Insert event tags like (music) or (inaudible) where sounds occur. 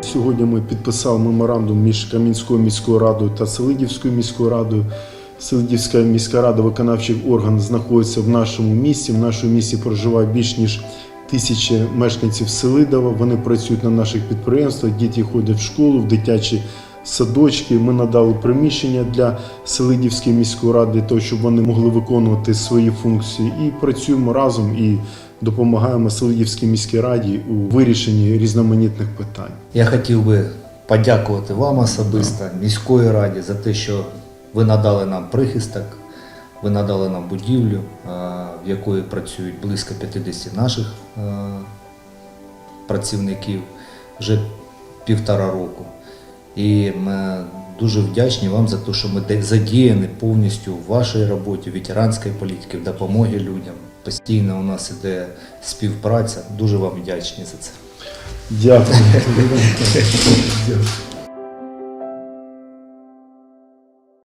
Сьогодні ми підписали меморандум між Кам'янською міською радою та Селидівською міською радою. Селидівська міська рада, виконавчий орган, знаходиться в нашому місті. В нашому місті проживає більш ніж тисячі мешканців Селидова. Вони працюють на наших підприємствах, діти ходять в школу, в дитячі садочки. Ми надали приміщення для Селидівської міської ради, того, щоб вони могли виконувати свої функції. І працюємо разом і допомагаємо Селидівській міській раді у вирішенні різноманітних питань. Я хотів би подякувати вам особисто, міської раді, за те, що ви надали нам прихисток, ви надали нам будівлю, е, в якої працюють близько 50 наших е, працівників вже півтора року. І ми дуже вдячні вам за те, що ми задіяні повністю в вашій роботі, ветеранської політики, в допомогі людям. Постійно у нас іде співпраця. Дуже вам вдячні за це. Дякую. (laughs)